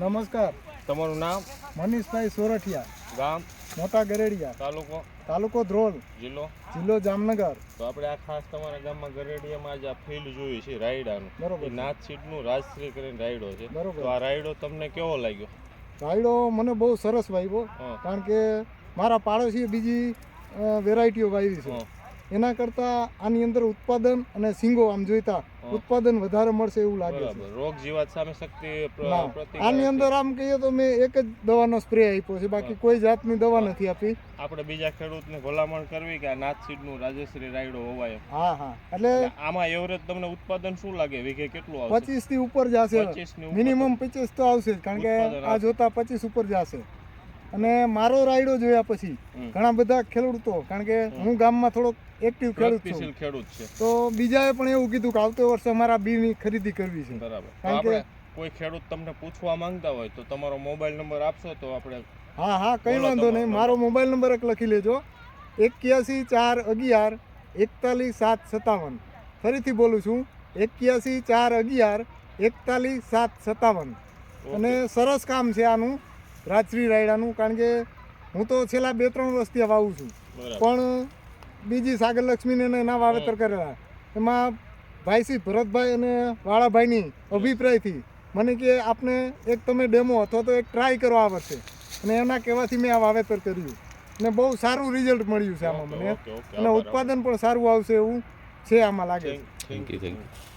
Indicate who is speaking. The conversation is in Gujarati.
Speaker 1: નમસ્કાર.
Speaker 2: તમારું નામ?
Speaker 1: મનીષભાઈ સોરઠિયા.
Speaker 2: ગામ?
Speaker 1: મોટા ગરેડિયા.
Speaker 2: તાલુકો?
Speaker 1: તાલુકો ધ્રોલ.
Speaker 2: જિલ્લો?
Speaker 1: જિલ્લો જામનગર.
Speaker 2: તો આપણે આ ખાસ તમારા ગામમાં ગરેડિયામાં જ આ ફિલ્ડ જોઈ છે રાયડાનું.
Speaker 1: બરોબર
Speaker 2: નાથ સીટનું રાજશ્રી કરીને રાયડો છે.
Speaker 1: બરોબર.
Speaker 2: તો આ રાયડો તમને કેવો લાગ્યો?
Speaker 1: રાયડો મને બહુ સરસ વાવ્યો કારણ કે મારા પાડોશીએ બીજી વેરાયટીઓ વાવી છે. એના કરતાં આની અંદર ઉત્પાદન અને સિંગો આમ જોઈતા. ઉત્પાદન વધારે મળશે એવું લાગે છે.
Speaker 2: રોગ જીવાત સામે શક્તિ
Speaker 1: આની અંદર આમ કહીએ તો મેં એક જ દવાનો સ્પ્રે આપ્યો છે. બાકી કોઈ જાતની દવા નથી આપી.
Speaker 2: આપણે બીજા ખેડૂતને ભલામણ કરવી કે આ નાથ સીટનું રાજશ્રી રાયડો હોવાય
Speaker 1: હા હા. એટલે
Speaker 2: આમાં એવરેજ તમને ઉત્પાદન શું લાગે? વીઘે કેટલું આવશે?
Speaker 1: પચીસથી ઉપર જશે.
Speaker 2: 25
Speaker 1: મિનિમમ પચીસ તો આવશે કારણ કે આ જોતા પચીસ ઉપર જશે. અને મારો રાયડો જોયા પછી ઘણા બધા ખેડૂતો કારણ કે હું ગામમાં થોડોક એક્ટિવ ખેડૂત છું.
Speaker 2: ખેડૂત છે.
Speaker 1: તો બીજાએ પણ એવું કીધું કે આવતો વર્ષે અમારા બીની ખરીદી કરવી છે.
Speaker 2: બરાબર.
Speaker 1: કારણ કે-
Speaker 2: કોઈ ખેડૂત તમને પૂછવા માંગતા હોય તો તમારો મોબાઈલ નંબર આપશો તો આપણે
Speaker 1: હા હા કંઈ વાંધો નહીં. મારો મોબાઈલ નંબર એક લખી લેજો. એક્યાસી ચાર અગિયાર એકતાલીસ સાત સત્તાવન. ફરીથી બોલું છું. એક્યાસી ચાર અગિયાર એકતાલીસ સાત સત્તાવન. અને સરસ કામ છે આનું. રાજશ્રી રાયડાનું કારણ કે હું તો છેલ્લા બે ત્રણ વર્ષથી વાવું છું. પણ બીજી સાગર લક્ષ્મીને એના વાવેતર કરેલા. એમાં ભાઈશ્રી ભરતભાઈ અને વાળાભાઈની અભિપ્રાયથી મને કે આપને એક તમે ડેમો અથવા તો એક ટ્રાય કરો આ વર્ષે. અને એના કહેવાથી મેં આ વાવેતર કર્યું. ને બહુ સારું રિઝલ્ટ મળ્યું છે આમાં મને. અને ઉત્પાદન પણ સારું આવશે એવું છે આમાં લાગે
Speaker 2: થેન્ક યુ થેન્ક you.